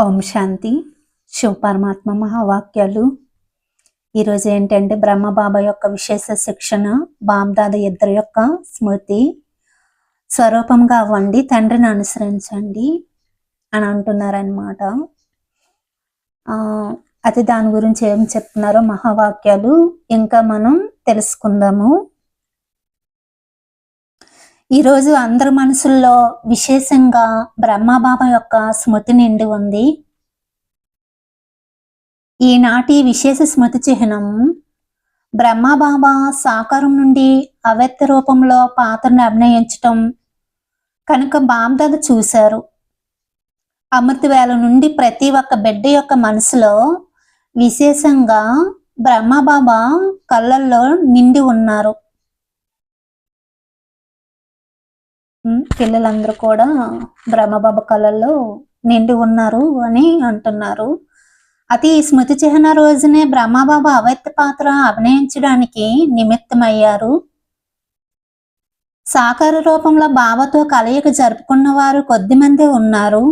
ఓం శాంతి. శివ పరమాత్మ మహావాక్యాలు ఈరోజు ఏంటంటే బ్రహ్మబాబా యొక్క విశేష శిక్షణ బాబ్దాద ఇద్దరు యొక్క స్మృతి. స్వరూపంగా అవ్వండి తండ్రిని అనుసరించండి అని అంటున్నారనమాట అది దాని గురించి ఏం చెప్తున్నారో మహావాక్యాలు. ఇంకా మనం తెలుసుకుందాము. ఈరోజు అందరి మనసుల్లో విశేషంగా బ్రహ్మబాబా యొక్క స్మృతి నిండి ఉంది. ఈనాటి విశేష స్మృతి చిహ్నం బ్రహ్మబాబా సాకారం నుండి అవ్యక్త రూపంలో పాత్రను అభినయించటం కనుక బాబ్దాద చూశారు. అమృతవేళ నుండి ప్రతి ఒక్క బిడ్డ యొక్క మనసులో విశేషంగా బ్రహ్మబాబా కళ్ళల్లో నిండి ఉన్నారు. పిల్లలందరూ కూడా బ్రహ్మబాబు కళల్లో నిండి ఉన్నారు అని అంటున్నారు. అతి స్మృతి చిహ్న రోజునే బ్రహ్మబాబు అవైత్య పాత్ర అభినయించడానికి నిమిత్తమయ్యారు. సాకార రూపంలో బావతో కలయిక జరుపుకున్న వారు కొద్దిమంది ఉన్నారు.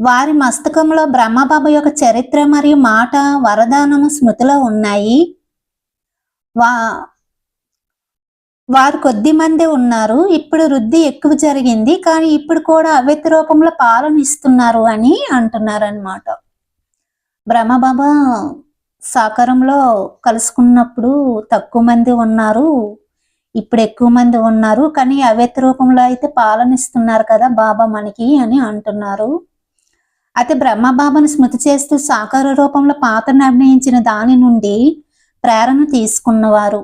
వారి మస్తకంలో బ్రహ్మబాబు యొక్క చరిత్ర మరియు మాట వరదానము స్మృతిలో ఉన్నాయి. వా వారు కొద్ది మంది ఉన్నారు. ఇప్పుడు వృద్ధి ఎక్కువ జరిగింది. కానీ ఇప్పుడు కూడా అవ్యక్త రూపంలో పాలన ఇస్తున్నారు అని అంటున్నారు అనమాట బ్రహ్మబాబా సాకారంలో కలుసుకున్నప్పుడు తక్కువ మంది ఉన్నారు. ఇప్పుడు ఎక్కువ మంది ఉన్నారు. కానీ అవ్యక్త రూపంలో అయితే పాలన ఇస్తున్నారు కదా బాబా మనకి అని అంటున్నారు. అయితే బ్రహ్మబాబాను స్మృతి చేస్తూ సాకార రూపంలో పాత్రను అభినయించిన దాని నుండి ప్రేరణ తీసుకున్నవారు.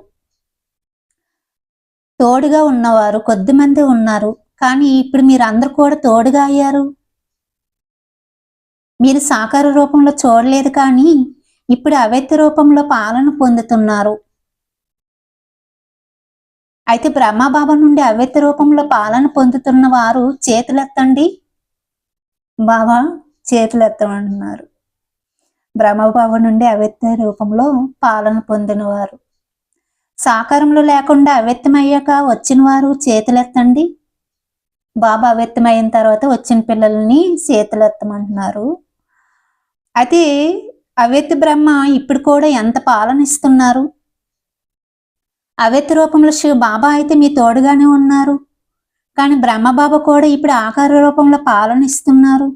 తోడుగా ఉన్నవారు కొద్దిమంది ఉన్నారు. కానీ ఇప్పుడు మీరు అందరు కూడా తోడుగా అయ్యారు? మీరు సాకార రూపంలో చూడలేదు కానీ ఇప్పుడు అవ్యక్త రూపంలో పాలన పొందుతున్నారు. అయితే బ్రహ్మబాబా నుండి అవ్యక్త రూపంలో పాలన పొందుతున్న వారు చేతులెత్తండి. బాబా చేతులెత్తమంటున్నారు బ్రహ్మబాబా నుండి అవ్యక్త రూపంలో పాలన పొందినవారు. సాకారములు లేకుండా అవ్యక్తమయ్యాక వచ్చిన వారు చేతులెత్తండి. బాబా అవ్యక్తమైన తర్వాత వచ్చిన పిల్లల్ని చేతులెత్తమంటున్నారు. అయితే అవ్యక్త బ్రహ్మ ఇప్పుడు కూడా ఎంత పాలన ఇస్తున్నారు? అవ్యక్త రూపంలో శివ బాబా అయితే మీ తోడుగానే ఉన్నారు. కానీ బ్రహ్మబాబా కూడా ఇప్పుడు ఆకార రూపంలో పాలన ఇస్తున్నారు.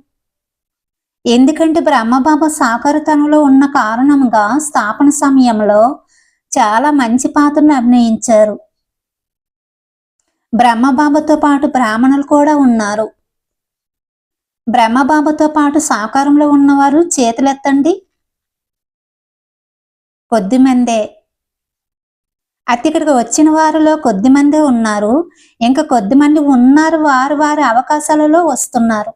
ఎందుకంటే బ్రహ్మబాబా సాకారతనంలో ఉన్న కారణంగా స్థాపన సమయంలో చాలా మంచి పాత్రను అభినయించారు. బ్రహ్మబాబాతో పాటు బ్రాహ్మణులు కూడా ఉన్నారు. బ్రహ్మబాబతో పాటు సాకారంలో ఉన్నవారు చేతులెత్తండి. కొద్దిమందే. అతి ఇక్కడికి వచ్చిన వారిలో కొద్దిమంది ఉన్నారు. ఇంకా కొద్దిమంది ఉన్నారు వారు వారి అవకాశాలలో వస్తున్నారు.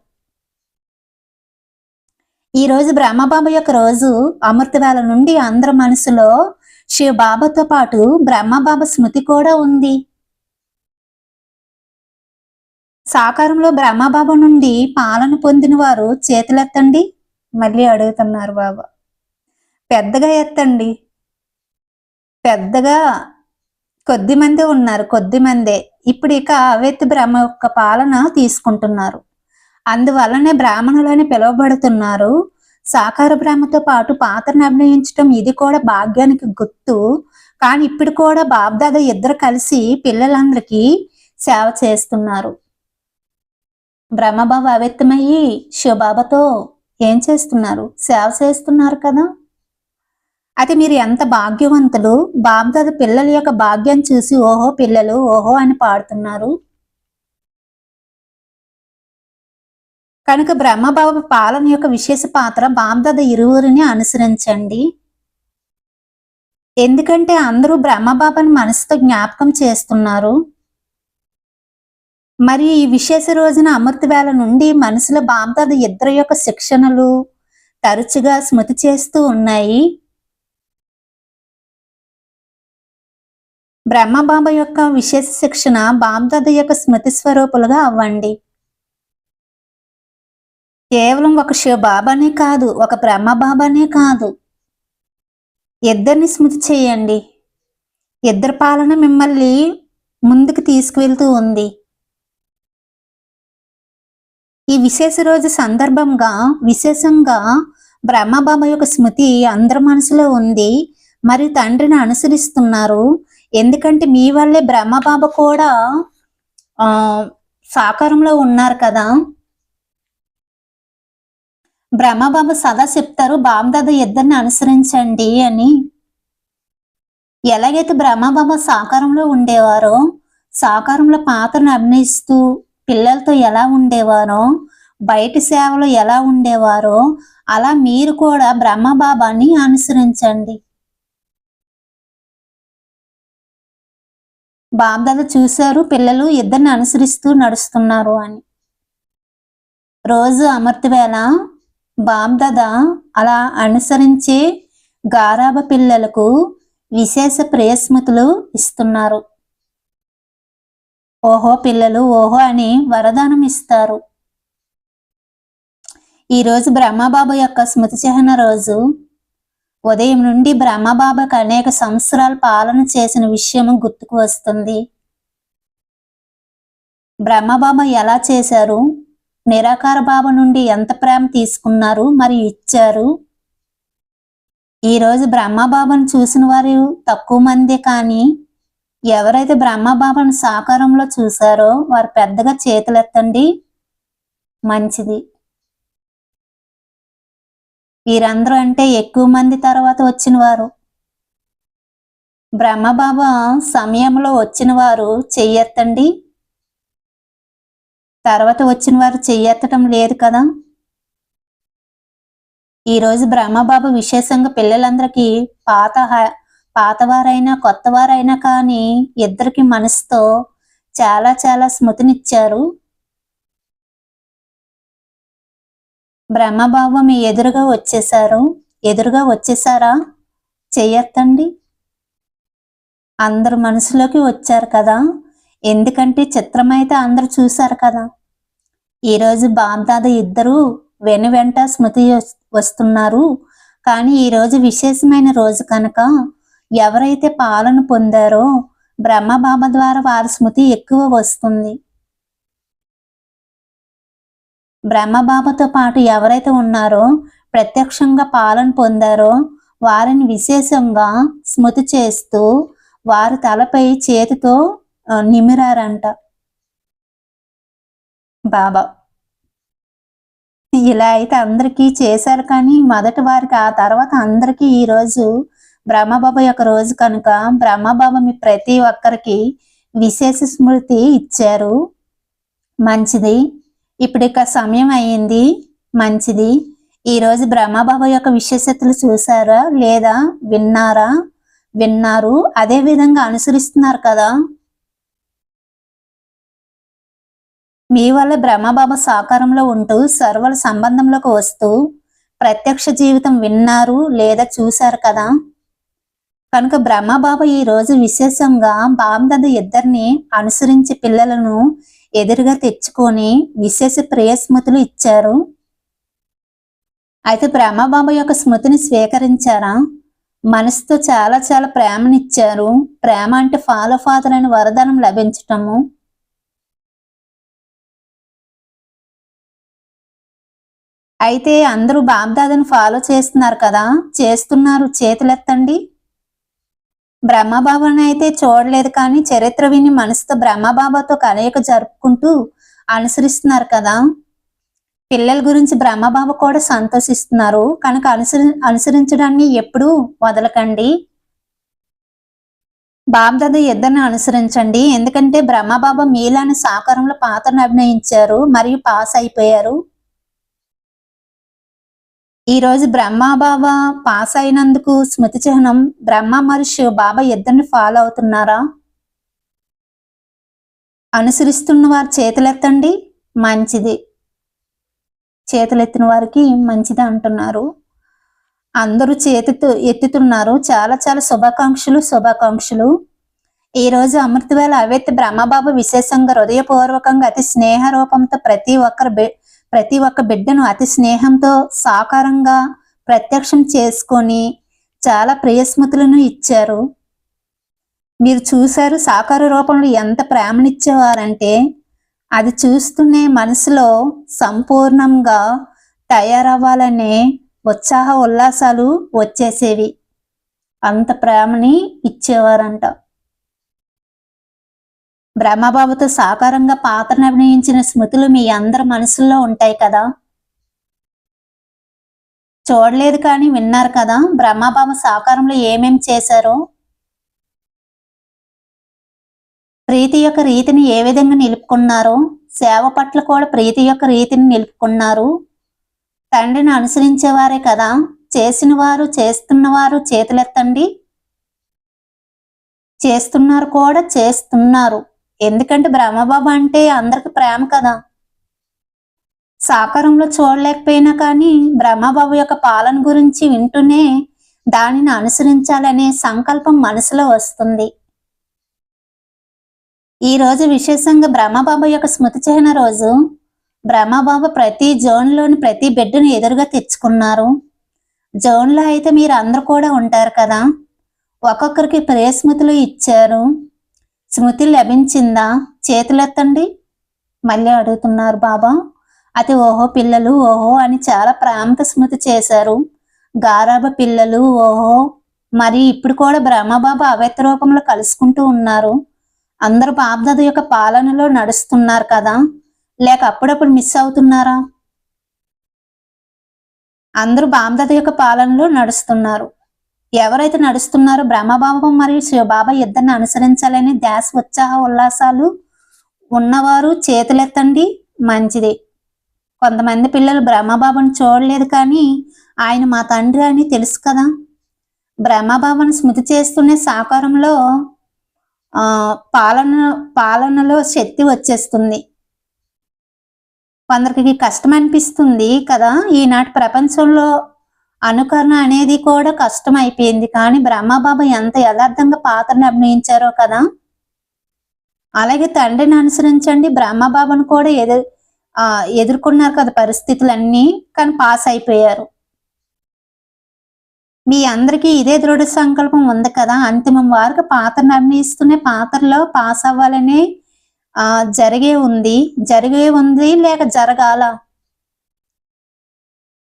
ఈరోజు బ్రహ్మబాబు యొక్క రోజు అమృతవేళ నుండి అందరి మనసులో శివ బాబాతో పాటు బ్రహ్మబాబా స్మృతి కూడా ఉంది. సాకారంలో బ్రహ్మబాబా నుండి పాలన పొందిన వారు చేతులెత్తండి మళ్ళీ అడుగుతున్నారు బాబా. పెద్దగా ఎత్తండి. పెద్దగా కొద్ది మంది ఉన్నారు కొద్ది మందే. ఇప్పుడు ఇక అవేత్ బ్రహ్మ యొక్క పాలన తీసుకుంటున్నారు. అందువల్లనే బ్రాహ్మణులని పిలువబడుతున్నారు. సాకార బ్రహ్మతో పాటు పాత్రను అభినయించడం ఇది కూడా భాగ్యానికి గుర్తు. కానీ ఇప్పుడు కూడా బాబ్దాద ఇద్దరు కలిసి పిల్లలందరికీ సేవ చేస్తున్నారు. బ్రహ్మబాబు అవ్యక్తమయ్యి శివబాబాతో ఏం చేస్తున్నారు? సేవ చేస్తున్నారు కదా. అది మీరు ఎంత భాగ్యవంతులు. బాబ్దాద పిల్లల యొక్క భాగ్యం చూసి ఓహో పిల్లలు ఓహో అని పాడుతున్నారు. కనుక బ్రహ్మబాబు పాలన యొక్క విశేష పాత్ర బాబ్దాద ఇరువురిని అనుసరించండి. ఎందుకంటే అందరూ బ్రహ్మబాబాను మనసుతో జ్ఞాపకం చేస్తున్నారు. మరియు ఈ విశేష రోజున అమృత వేళ నుండి మనసులో బాబ్దాద ఇద్దరు యొక్క శిక్షణలు తరచుగా స్మృతి చేస్తూ ఉన్నాయి. బ్రహ్మబాబా యొక్క విశేష శిక్షణ బాబ్దాద యొక్క స్మృతి స్వరూపులుగా అవ్వండి. కేవలం ఒక శివబాబానే కాదు ఒక బ్రహ్మ బాబానే కాదు. ఇద్దరిని స్మృతి చేయండి. ఇద్దరి పాలన మిమ్మల్ని ముందుకు తీసుకువెళ్తూ ఉంది. ఈ విశేష రోజు సందర్భంగా విశేషంగా బ్రహ్మబాబా యొక్క స్మృతి అందరి మనసులో ఉంది. మరియు తండ్రిని అనుసరిస్తున్నారు. ఎందుకంటే మీ వల్లే బ్రహ్మబాబా కూడా సాకారంలో ఉన్నారు కదా. బ్రహ్మబాబా సదా చెప్తారు బామదాద ఇద్దరిని అనుసరించండి అని. ఎలాగైతే బ్రహ్మబాబా సాకారంలో ఉండేవారో సాకారంలో పాత్రను అభినయిస్తూ పిల్లలతో ఎలా ఉండేవారో బయటి సేవలో ఎలా ఉండేవారో అలా మీరు కూడా బ్రహ్మబాబాని అనుసరించండి. బాబ్దాద చూశారు పిల్లలు ఇద్దరిని అనుసరిస్తూ నడుస్తున్నారు అని. రోజు అమర్తి బామ్దద అలా అనుసరించే గారాబ పిల్లలకు విశేష ప్రియస్మృతులు ఇస్తున్నారు. ఓహో పిల్లలు ఓహో అని వరదానం ఇస్తారు. ఈరోజు బ్రహ్మబాబు యొక్క స్మృతి చిహ్న రోజు. ఉదయం నుండి బ్రహ్మబాబాకు అనేక సంవత్సరాలు పాలన చేసిన విషయం గుర్తుకు వస్తుంది. బ్రహ్మబాబా ఎలా చేశారు? నిరాకార బాబా నుండి ఎంత ప్రేమ తీసుకున్నారు మరి ఇచ్చారు? ఈరోజు బ్రహ్మబాబాను చూసిన వారు తక్కువ మందే కానీ ఎవరైతే బ్రహ్మబాబాను సాకారంలో చూశారో వారు పెద్దగా చేతులెత్తండి మంచిది. వీరందరూ అంటే ఎక్కువ మంది తర్వాత వచ్చిన వారు. బ్రహ్మబాబా సమయంలో వచ్చిన వారు చెయ్యెత్తండి తర్వాత వచ్చిన వారు చెయ్యెత్తటం లేదు కదా? ఈరోజు బ్రహ్మబాబు విశేషంగా పిల్లలందరికీ పాత పాతవారైనా కొత్తవారైనా కానీ ఇద్దరికి మనసుతో చాలా చాలా స్మృతినిచ్చారు. బ్రహ్మబాబు మీ ఎదురుగా వచ్చేశారు. ఎదురుగా వచ్చేసారా చెయ్యొత్తండి. అందరు మనసులోకి వచ్చారు కదా? ఎందుకంటే చిత్రమైతే అందరు చూశారు కదా? ఈరోజు బాబ్దాద ఇద్దరు వెను వెంట స్మృతి వస్తున్నారు. కానీ ఈరోజు విశేషమైన రోజు కనుక ఎవరైతే పాలన పొందారో బ్రహ్మబాబ ద్వారా వారి స్మృతి ఎక్కువ వస్తుంది. బ్రహ్మబాబతో పాటు ఎవరైతే ఉన్నారో ప్రత్యక్షంగా పాలన పొందారో వారిని విశేషంగా స్మృతి చేస్తూ వారి తలపై చేతితో నిమిరారంట. బాబా. ఇలా అయితే అందరికీ చేశారు కానీ మొదటి వారికి ఆ తర్వాత అందరికీ ఈరోజు బ్రహ్మబాబు యొక్క రోజు కనుక బ్రహ్మబాబు మీ ప్రతి ఒక్కరికి విశేష స్మృతి ఇచ్చారు. మంచిది. ఇప్పుడు ఇక సమయం అయ్యింది మంచిది. ఈరోజు బ్రహ్మబాబు యొక్క విశేషతలు చూసారా లేదా విన్నారా? విన్నారు. అదే విధంగా అనుసరిస్తున్నారు కదా. మీ వల్ల బ్రహ్మబాబ సాకారంలో ఉంటూ సర్వల సంబంధంలోకి వస్తూ ప్రత్యక్ష జీవితం విన్నారు లేదా చూశారు కదా? కనుక బ్రహ్మబాబ ఈ రోజు విశేషంగా బామ్దద ఇద్దరిని అనుసరించి పిల్లలను ఎదురుగా తెచ్చుకొని విశేష ప్రియ స్మృతులు ఇచ్చారు. అయితే బ్రహ్మబాబ యొక్క స్మృతిని స్వీకరించారా? మనసుతో చాలా చాలా ప్రేమనిచ్చారు. ప్రేమ అంటే ఫాలో ఫాదర్ అని వరదానం లభించటము. అయితే అందరూ బాబ్దాదని ఫాలో చేస్తున్నారు కదా? చేస్తున్నారు. చేతులెత్తండి. బ్రహ్మబాబాని అయితే చూడలేదు కానీ చరిత్ర విని మనసుతో బ్రహ్మబాబాతో కలయిక జరుపుకుంటూ అనుసరిస్తున్నారు కదా? పిల్లల గురించి బ్రహ్మబాబా కూడా సంతోషిస్తున్నారు. కనుక అనుసరి అనుసరించడాన్ని ఎప్పుడూ వదలకండి. బాబ్దాద ఇద్దరిని అనుసరించండి. ఎందుకంటే బ్రహ్మబాబా మీలాని సాకారంలో పాత్రను అభినయించారు. మరియు పాస్ అయిపోయారు. ఈరోజు బ్రహ్మబాబా పాస్ అయినందుకు స్మృతి చిహ్నం. బ్రహ్మ మరియు బాబా ఇద్దరిని ఫాలో అవుతున్నారా? అనుసరిస్తున్న వారు చేతులెత్తండి మంచిది. చేతులెత్తిన వారికి మంచిది అంటున్నారు. అందరూ చేతితో ఎత్తుతున్నారు. చాలా చాలా శుభాకాంక్షలు శుభాకాంక్షలు. ఈ రోజు అమృతవేళ అవేత్తి బ్రహ్మబాబు విశేషంగా హృదయపూర్వకంగా అతి స్నేహ రూపంతో ప్రతి ఒక్కరు ప్రతి ఒక్క బిడ్డను అతి స్నేహంతో సాకారంగా ప్రత్యక్షం చేసుకొని చాలా ప్రియస్మృతులను ఇచ్చారు. మీరు చూశారు సాకార రూపంలో ఎంత ప్రేమనిచ్చేవారంటే అది చూస్తూనే మనసులో సంపూర్ణంగా తయారవ్వాలనే ఉత్సాహ ఉల్లాసాలు వచ్చేసేవి. అంత ప్రేమని ఇచ్చేవారంట. బ్రహ్మబాబుతో సాకారంగా పాత్రను అభినయించిన స్మృతులు మీ అందరి మనసుల్లో ఉంటాయి కదా? చూడలేదు కానీ విన్నారు కదా? బ్రహ్మబాబు సాకారంలో ఏమేం చేశారో? ప్రీతి యొక్క రీతిని ఏ విధంగా నిలుపుకున్నారో? సేవ పట్ల కూడా ప్రీతి యొక్క రీతిని నిలుపుకున్నారు. తండ్రిని అనుసరించేవారే కదా? చేసిన వారు చేస్తున్నవారు చేతులెత్తండి. చేస్తున్నారు కూడా చేస్తున్నారు. ఎందుకంటే బ్రహ్మబాబు అంటే అందరికి ప్రేమ కదా. సాకారంలో చూడలేకపోయినా కానీ బ్రహ్మబాబు యొక్క పాలన గురించి వింటూనే దానిని అనుసరించాలనే సంకల్పం మనసులో వస్తుంది. ఈ రోజు విశేషంగా బ్రహ్మబాబు యొక్క స్మృతి చిహ్న రోజు బ్రహ్మబాబు ప్రతి జోన్లోని ప్రతి బిడ్డను ఎదురుగా తెచ్చుకున్నారు. జోన్లో అయితే మీరు అందరు కూడా ఉంటారు కదా. ఒక్కొక్కరికి ప్రేస్మృతులు ఇచ్చారు. స్మృతి లభించిందా? చేతులెత్తండి. మళ్ళీ అడుగుతున్నారు బాబా. అది ఓహో పిల్లలు ఓహో అని చాలా ప్రాముఖ్య స్మృతి చేశారు. గారాబ పిల్లలు ఓహో. మరి ఇప్పుడు కూడా బ్రహ్మబాబు అవ్యక్త రూపంలో కలుసుకుంటూ ఉన్నారు. అందరూ బాబ్దాదు యొక్క పాలనలో నడుస్తున్నారు కదా. లేక అప్పుడప్పుడు మిస్ అవుతున్నారా? అందరూ బాబ్దాదు యొక్క పాలనలో నడుస్తున్నారు. ఎవరైతే నడుస్తున్నారో బ్రహ్మబాబు మరియు శివబాబా ఇద్దరిని అనుసరించాలని ధ్యాస ఉత్సాహ ఉల్లాసాలు ఉన్నవారు చేతులెత్తండి మంచిది. కొంతమంది పిల్లలు బ్రహ్మబాబుని చూడలేదు కానీ ఆయన మా తండ్రి అని తెలుసు కదా. బ్రహ్మబాబుని స్మృతి చేస్తూనే సాకారంలో పాలన పాలనలో శక్తి వచ్చేస్తుంది. కొందరికి కష్టం అనిపిస్తుంది కదా. ఈనాటి ప్రపంచంలో అనుకరణ అనేది కూడా కష్టం అయిపోయింది కానీ బ్రహ్మబాబు ఎంత యథార్థంగా పాత్రను అభినయించారో కదా? అలాగే తండ్రిని అనుసరించండి. బ్రహ్మబాబును కూడా ఎదురు ఎదుర్కొన్నారు కదా పరిస్థితులన్నీ. కానీ పాస్ అయిపోయారు. మీ అందరికీ ఇదే దృఢ సంకల్పం ఉంది కదా? అంతిమం వారికి పాత్రను అభినయిస్తూనే పాత్రలో పాస్ అవ్వాలనే ఆ జరిగే ఉంది. జరిగే ఉంది లేక జరగాల?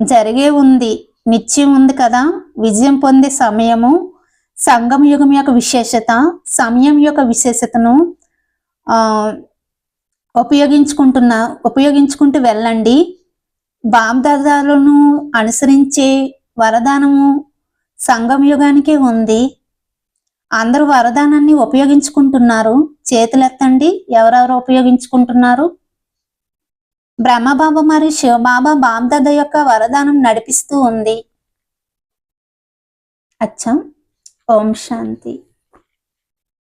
జరిగే ఉంది. నిత్యం ఉంది కదా. విజయం పొందే సమయము సంగం యుగం యొక్క విశేషత సమయం యొక్క విశేషతను ఉపయోగించుకుంటున్న ఉపయోగించుకుంటూ వెళ్ళండి. బాబ్దాదాలను అనుసరించే వరదానము సంగం యుగానికే ఉంది. అందరూ వరదానాన్ని ఉపయోగించుకుంటున్నారు. చేతులెత్తండి. ఎవరెవరు ఉపయోగించుకుంటున్నారు? బ్రహ్మబాబా మరియు శివబాబా బాబ్దాద యొక్క వరదానం నడిపిస్తూ ఉంది. అచ్చా. ఓం శాంతి.